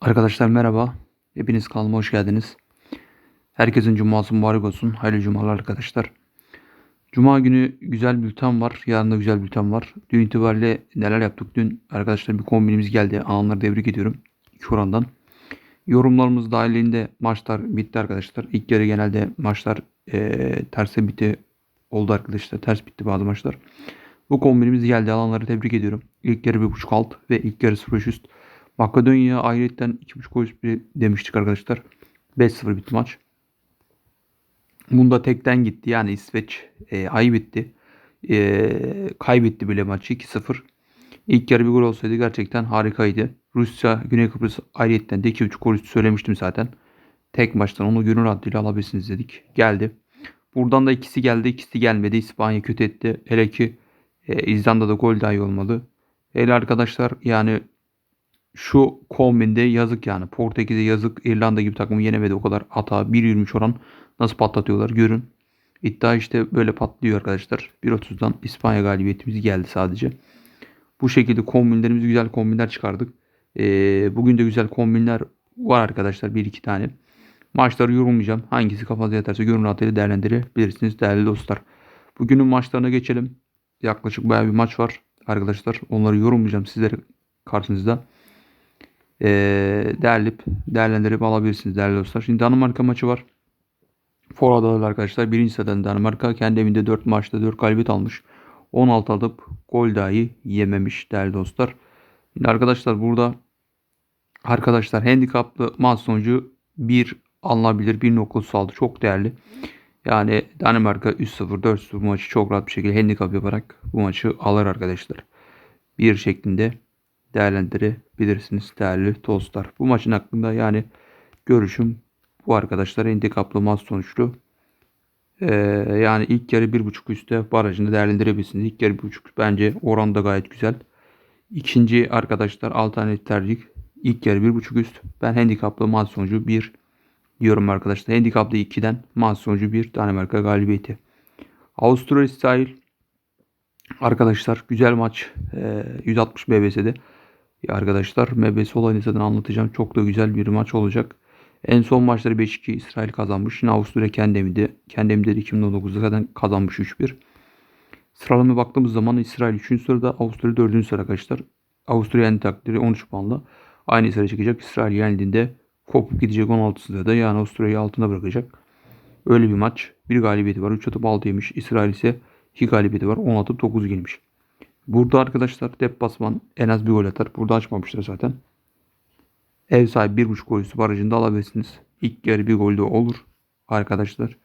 Arkadaşlar merhaba. Hepiniz kanalıma hoş geldiniz. Herkesin cuması mübarek olsun. Hayırlı cumalar arkadaşlar. Cuma günü güzel bülten var. Yarın da güzel bülten var. Dün itibariyle neler yaptık? Dün arkadaşlar bir kombinimiz geldi. Anları tebrik ediyorum. İki orandan. Yorumlarımız dahilinde maçlar bitti arkadaşlar. İlk yarı genelde maçlar eee terse bitti oldu arkadaşlar. Ters bitti bazı maçlar. Bu kombinimiz geldi. Alanları tebrik ediyorum. İlk yarı 1.5 alt ve ilk yarı 0 üst. Makedonya ayrıyetten 2.5 gol üstü demiştik arkadaşlar. 5-0 bitti maç. Bunda tekten gitti. Yani İsveç e, ayıp etti. E, kaybetti bile maçı 2-0. İlk yarı bir gol olsaydı gerçekten harikaydı. Rusya, Güney Kıbrıs ayrıyetten de 2.5 gol üstü söylemiştim zaten. Tek maçtan onu gönül rahatlığıyla alabilirsiniz dedik. Geldi. Buradan da ikisi geldi. ikisi gelmedi. İspanya kötü etti. Hele ki e, İzlanda'da gol dahi olmadı. Hele arkadaşlar yani şu kombinde yazık yani. Portekiz'e yazık. İrlanda gibi takımı yenemedi o kadar hata. 1.23 oran nasıl patlatıyorlar görün. İddia işte böyle patlıyor arkadaşlar. 1.30'dan İspanya galibiyetimiz geldi sadece. Bu şekilde kombinlerimiz güzel kombinler çıkardık. Ee, bugün de güzel kombinler var arkadaşlar. Bir iki tane. Maçları yorumlayacağım. Hangisi kafanıza yatarsa görün rahatıyla değerlendirebilirsiniz değerli dostlar. Bugünün maçlarına geçelim. Yaklaşık bayağı bir maç var arkadaşlar. Onları yorumlayacağım sizlere karşınızda e, değerleyip değerlendirip alabilirsiniz değerli dostlar. Şimdi Danimarka maçı var. Foradalar arkadaşlar. Birinci sıradan Danimarka kendi evinde 4 maçta 4 galibiyet almış. 16 alıp gol dahi yememiş değerli dostlar. Şimdi arkadaşlar burada arkadaşlar handikaplı maç sonucu 1 alınabilir. 1.9 aldı. Çok değerli. Yani Danimarka 3-0 4-0 bu maçı çok rahat bir şekilde handikap yaparak bu maçı alır arkadaşlar. Bir şeklinde değerlendirebilirsiniz değerli dostlar. Bu maçın hakkında yani görüşüm bu arkadaşlar handikaplı maç sonuçlu. Ee, yani ilk yarı 1.5 üstte barajını değerlendirebilirsiniz. İlk yarı 1.5 bence oran da gayet güzel. İkinci arkadaşlar alternatif tercih. İlk yarı 1.5 üst. Ben handikaplı maç sonucu 1 diyorum arkadaşlar. Handikaplı 2'den maç sonucu 1 Danimarka galibiyeti. Avusturya İsrail arkadaşlar güzel maç. Ee, 160 BBS'de. Arkadaşlar MBS olayını zaten anlatacağım. Çok da güzel bir maç olacak. En son maçları 5-2 İsrail kazanmış. Yine Avusturya kendi evinde. Kendi evinde de 2019'da zaten kazanmış 3-1. Sıralamaya baktığımız zaman İsrail 3. sırada, Avusturya 4. sırada arkadaşlar. Avusturya yendi takdiri 13 puanla. Aynı sıraya çıkacak. İsrail yenildiğinde kopup gidecek 16 sırada. Yani Avusturya'yı altında bırakacak. Öyle bir maç. Bir galibiyeti var. 3 atıp 6 yemiş. İsrail ise 2 galibiyeti var. 10 atıp 9 yenmiş. Burada arkadaşlar deplasman en az bir gol atar. Burada açmamışlar zaten. Ev sahibi 1.5 gol üstü barajında alabilirsiniz. İlk yarı bir gol de olur arkadaşlar.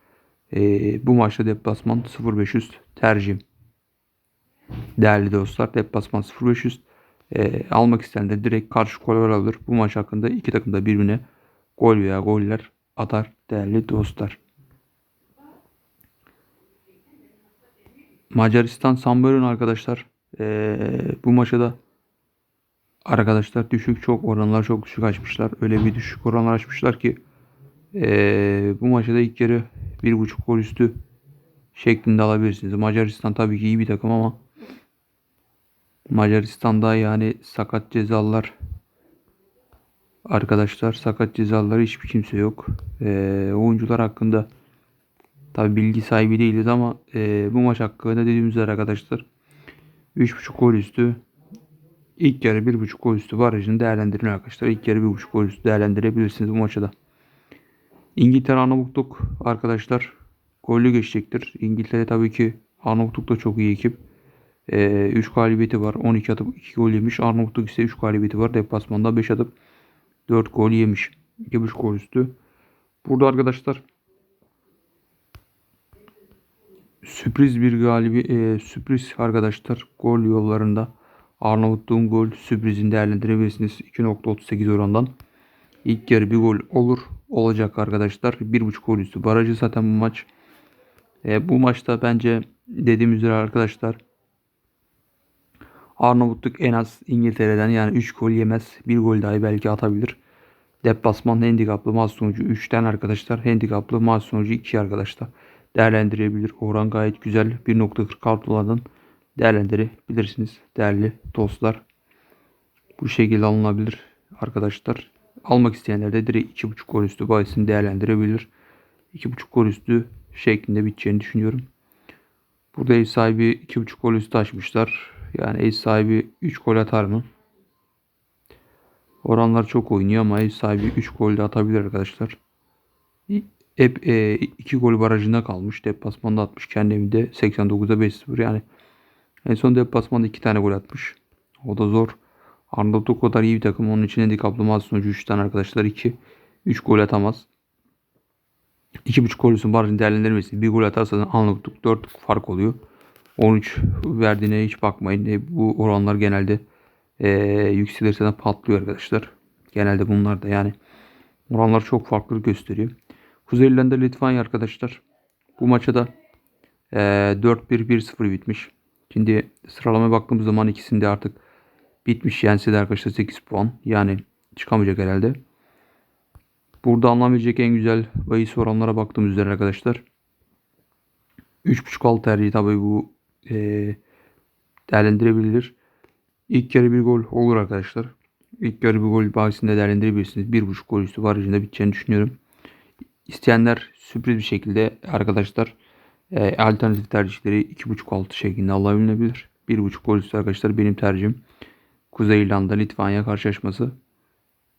Ee, bu maçta deplasman 0.500 tercihim. Değerli dostlar deplasman 0.500 ee, almak isteyenler direkt karşı gol alır. Bu maç hakkında iki takım da birbirine gol veya goller atar değerli dostlar. Macaristan Samborun arkadaşlar. Ee, bu maçta da arkadaşlar düşük çok oranlar çok düşük açmışlar. Öyle bir düşük oranlar açmışlar ki ee, bu maçta da ilk yarı bir buçuk gol üstü şeklinde alabilirsiniz. Macaristan tabii ki iyi bir takım ama Macaristan'da yani sakat cezalar arkadaşlar sakat cezaları hiçbir kimse yok. Ee, oyuncular hakkında tabi bilgi sahibi değiliz ama e, bu maç hakkında dediğimiz üzere arkadaşlar 3.5 gol üstü ilk yarı 1.5 gol üstü barajını değerlendirin arkadaşlar. İlk yarı 1.5 gol üstü değerlendirebilirsiniz bu maçta. İngiltere Arnavutluk arkadaşlar gollü geçecektir. İngiltere tabii ki Arnavutluk da çok iyi ekip. Ee, 3 galibiyeti var. 12 atıp 2 gol yemiş. Arnavutluk ise 3 galibiyeti var. Deplasmanda 5 atıp 4 gol yemiş. 2.5 gol üstü. Burada arkadaşlar sürpriz bir galibi e, sürpriz arkadaşlar gol yollarında Arnavutluğun gol sürprizini değerlendirebilirsiniz 2.38 orandan. İlk yarı bir gol olur olacak arkadaşlar. 1.5 gol üstü barajı zaten bu maç. E, bu maçta bence dediğim üzere arkadaşlar Arnavutluk en az İngiltere'den yani 3 gol yemez. 1 gol dahi belki atabilir. Deplasman handikaplı maç sonucu 3'ten arkadaşlar. Handikaplı maç sonucu 2 arkadaşlar. Değerlendirebilir. Oran gayet güzel. 1.46 dolardan değerlendirebilirsiniz değerli dostlar. Bu şekilde alınabilir arkadaşlar. almak isteyenler de direkt 2.5 gol üstü bahisini değerlendirebilir. 2.5 gol üstü şeklinde biteceğini düşünüyorum. Burada ev sahibi 2.5 gol üstü açmışlar. Yani ev sahibi 3 gol atar mı? Oranlar çok oynuyor ama ev sahibi 3 gol de atabilir arkadaşlar. Hep 2 gol barajında kalmış. Deplasmanda atmış. Kendi evinde 89'da 5-0 yani. En son deplasmanda 2 tane gol atmış. O da zor. O kadar iyi bir takım. Onun için handikaplı maç sonucu 3 tane arkadaşlar 2. 3 gol atamaz. 2.5 gol üstün barajın değerlendirmesi. Bir gol atarsa anlıklık 4 fark oluyor. 13 verdiğine hiç bakmayın. E, bu oranlar genelde e, yükselirse de patlıyor arkadaşlar. Genelde bunlar da yani oranlar çok farklı gösteriyor. Kuzey İrlanda Litvanya arkadaşlar. Bu maça da e, 4-1-1-0 bitmiş. Şimdi sıralamaya baktığımız zaman ikisinde artık bitmiş. Yense de arkadaşlar 8 puan. Yani çıkamayacak herhalde. Burada alınabilecek en güzel bahis oranlara baktığımız üzere arkadaşlar. 3.5 alt tercihi tabii bu e, değerlendirebilir. İlk yarı bir gol olur arkadaşlar. İlk yarı bir gol bahisinde değerlendirebilirsiniz. 1.5 gol üstü barajında biteceğini düşünüyorum. İsteyenler sürpriz bir şekilde arkadaşlar e, alternatif tercihleri 2.5 altı şeklinde alabilebilir. 1.5 gol üstü arkadaşlar benim tercihim. Kuzey İrlanda Litvanya karşılaşması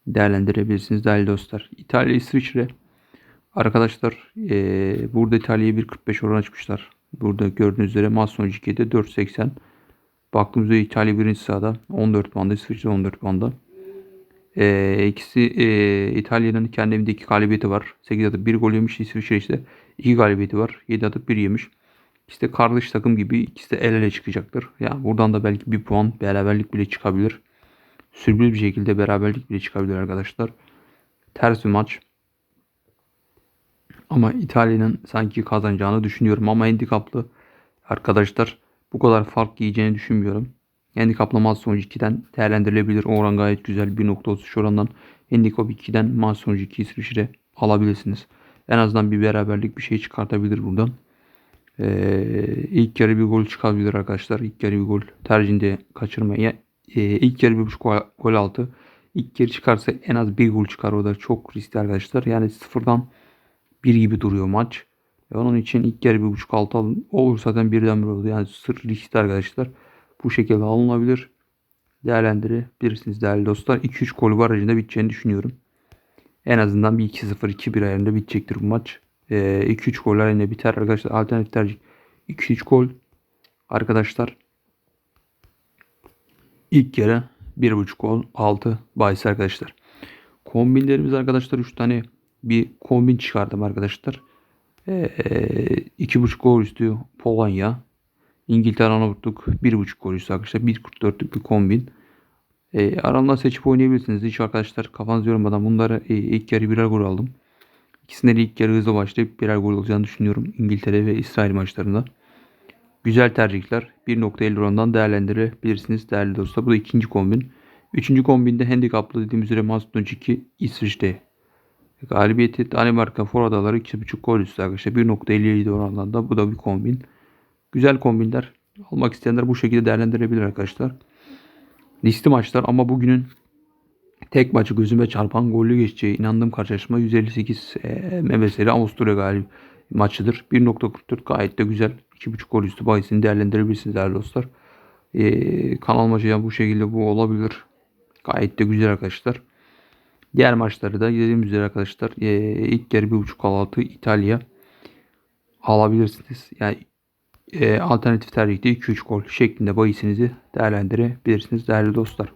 değerlendirebilirsiniz değerli dostlar. İtalya İsviçre arkadaşlar e, burada İtalya'ya 1.45 oran açmışlar. Burada gördüğünüz üzere maç sonucu 2'de 4.80. Baktığımızda İtalya birinci sırada 14 puanda İsviçre 14 puanda. E, ikisi e, İtalya'nın kendi evinde 2 galibiyeti var. 8 atıp 1 gol yemiş. İsviçre işte 2 galibiyeti var. 7 atıp 1 yemiş. İşte kardeş takım gibi ikisi de el ele çıkacaktır. Yani buradan da belki bir puan beraberlik bile çıkabilir. Sürpriz bir şekilde beraberlik bile çıkabilir arkadaşlar. Ters bir maç. Ama İtalya'nın sanki kazanacağını düşünüyorum. Ama handikaplı arkadaşlar bu kadar fark yiyeceğini düşünmüyorum. Handikaplı maç sonucu 2'den değerlendirilebilir. O oran gayet güzel. 1.33 orandan handikap 2'den maç sonucu 2 İsviçre alabilirsiniz. En azından bir beraberlik bir şey çıkartabilir buradan. Ee, ilk yarı bir gol çıkabilir arkadaşlar. İlk yarı bir gol tercihinde kaçırmayın. Ee, ilk yarı bir buçuk gol altı. İlk yarı çıkarsa en az bir gol çıkar. O da çok riskli arkadaşlar. Yani sıfırdan bir gibi duruyor maç. Ve onun için ilk yarı bir buçuk altı alın. Olur zaten birden bir oldu. Yani sır riskli arkadaşlar. Bu şekilde alınabilir. Değerlendirebilirsiniz değerli dostlar. 2-3 gol var aracında biteceğini düşünüyorum. En azından bir 2-0 2-1 ayarında bitecektir bu maç. Ee, 2-3 goller yine biter arkadaşlar. Alternatif tercih 2-3 gol. Arkadaşlar ilk yarı 1.5 gol 6 bahis arkadaşlar. Kombinlerimiz arkadaşlar 3 tane bir kombin çıkardım arkadaşlar. Ee, 2.5 gol üstü Polonya. İngiltere Arnavutluk 1.5 gol üstü arkadaşlar. 1.44'lük bir kombin. E, aranızdan seçip oynayabilirsiniz. Hiç arkadaşlar kafanızı yormadan bunları e, ilk yarı birer gol aldım. İkisinde de ilk yarı hızlı başlayıp birer gol olacağını düşünüyorum. İngiltere ve İsrail maçlarında. Güzel tercihler. 1.50 orandan değerlendirebilirsiniz değerli dostlar. Bu da ikinci kombin. Üçüncü kombinde handikaplı dediğimiz üzere Maston 2 İsviçre. Galibiyeti Danimarka For Adaları 2.5 gol üstü arkadaşlar. 1.57 oranlarında bu da bir kombin. Güzel kombinler. Almak isteyenler bu şekilde değerlendirebilir arkadaşlar. Listi maçlar ama bugünün tek maçı gözüme çarpan gollü geçeceği inandığım karşılaşma 158 e, Avusturya galip maçıdır. 1.44 gayet de güzel. 2.5 gol üstü bahisini değerlendirebilirsiniz değerli dostlar. E, kanal maçı bu şekilde bu olabilir. Gayet de güzel arkadaşlar. Diğer maçları da dediğim üzere arkadaşlar e, ilk yarı 1.5 altı İtalya alabilirsiniz. Yani e, alternatif tercihte 2-3 gol şeklinde bahisinizi değerlendirebilirsiniz değerli dostlar.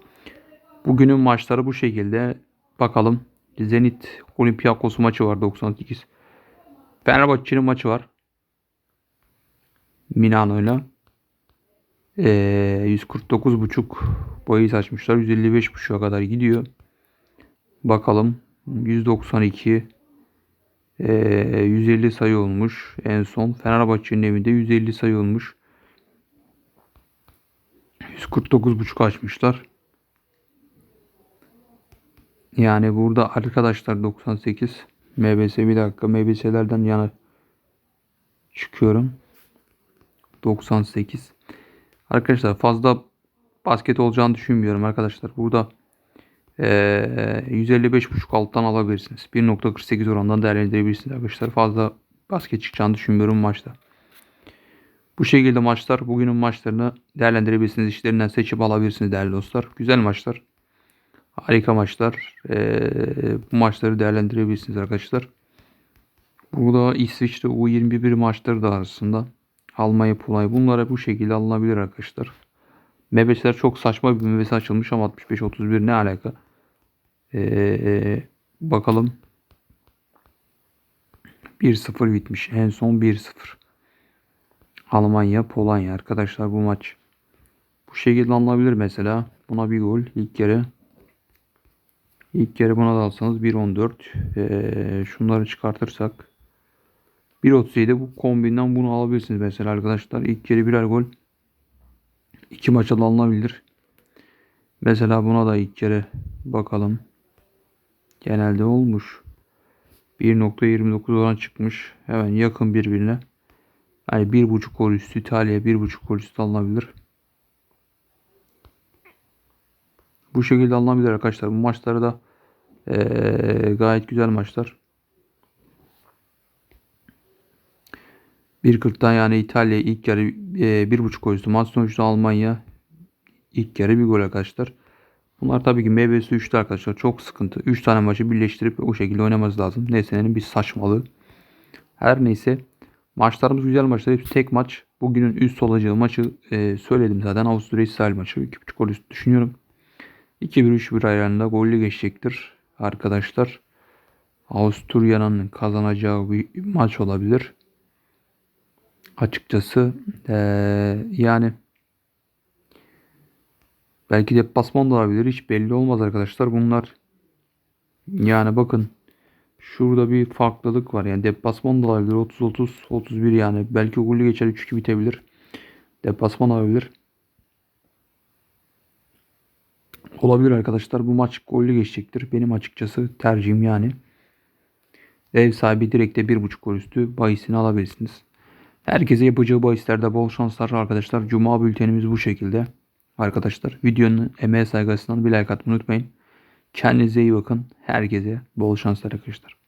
Bugünün maçları bu şekilde. Bakalım. Zenit Olympiakos maçı var 98. Fenerbahçe'nin maçı var. Milano'yla. E, 149.5 bahis açmışlar. 155.5'a kadar gidiyor. Bakalım. 192 e, 150 sayı olmuş en son. Fenerbahçe'nin evinde 150 sayı olmuş. 149.5 açmışlar. Yani burada arkadaşlar 98 MBS bir dakika MBS'lerden yana çıkıyorum. 98 Arkadaşlar fazla basket olacağını düşünmüyorum arkadaşlar. Burada Ee, 155.5 alttan alabilirsiniz. 1.48 orandan değerlendirebilirsiniz arkadaşlar. Fazla basket çıkacağını düşünmüyorum maçta. Bu şekilde maçlar bugünün maçlarını değerlendirebilirsiniz. İşlerinden seçip alabilirsiniz değerli dostlar. Güzel maçlar. Harika maçlar. Ee, bu maçları değerlendirebilirsiniz arkadaşlar. Burada İsviçre U21 maçları da arasında. Almanya, Polonya. Bunlara bu şekilde alınabilir arkadaşlar. Mebesler çok saçma bir mebesi açılmış ama 65-31 ne alaka? Ee, bakalım. 1-0 bitmiş. En son 1-0. Almanya, Polonya arkadaşlar bu maç. Bu şekilde alınabilir mesela. Buna bir gol ilk kere. İlk kere buna da alsanız 1.14. Ee, şunları çıkartırsak 1.37 bu kombinden bunu alabilirsiniz mesela arkadaşlar. İlk kere birer gol. İki maça da alınabilir. Mesela buna da ilk kere bakalım. Genelde olmuş. 1.29 oran çıkmış. Hemen yakın birbirine. Yani 1.5 gol üstü İtalya 1.5 gol üstü alınabilir. Bu şekilde alınabilir arkadaşlar. Bu maçları da eee, gayet güzel maçlar. 1.40'dan yani İtalya ilk yarı eee, 1.5 gol üstü. Maç sonuçta Almanya ilk yarı bir gol arkadaşlar. Bunlar tabii ki MBS 3'te arkadaşlar. Çok sıkıntı. 3 tane maçı birleştirip o şekilde oynaması lazım. Nesnenin bir saçmalığı. Her neyse. Maçlarımız güzel maçlar. Hepsi tek maç. Bugünün üst olacağı maçı e, söyledim zaten. Avusturya İsrail maçı. 2.5 gol üstü düşünüyorum. 2-1-3-1 ayarında gollü geçecektir arkadaşlar. Avusturya'nın kazanacağı bir maç olabilir. Açıkçası eee, yani belki deplasman da olabilir. Hiç belli olmaz arkadaşlar. Bunlar yani bakın şurada bir farklılık var. Yani deplasman da olabilir. 30-30, 31 yani. Belki gollü geçer 3-2 bitebilir. Deplasman olabilir. Olabilir arkadaşlar. Bu maç gollü geçecektir. Benim açıkçası tercihim yani. Ev sahibi direkte 1.5 gol üstü bahisini alabilirsiniz. Herkese yapacağı bahislerde bol şanslar arkadaşlar. Cuma bültenimiz bu şekilde. Arkadaşlar videonun emeğe saygısından bir like atmayı unutmayın. Kendinize iyi bakın. Herkese bol şanslar arkadaşlar.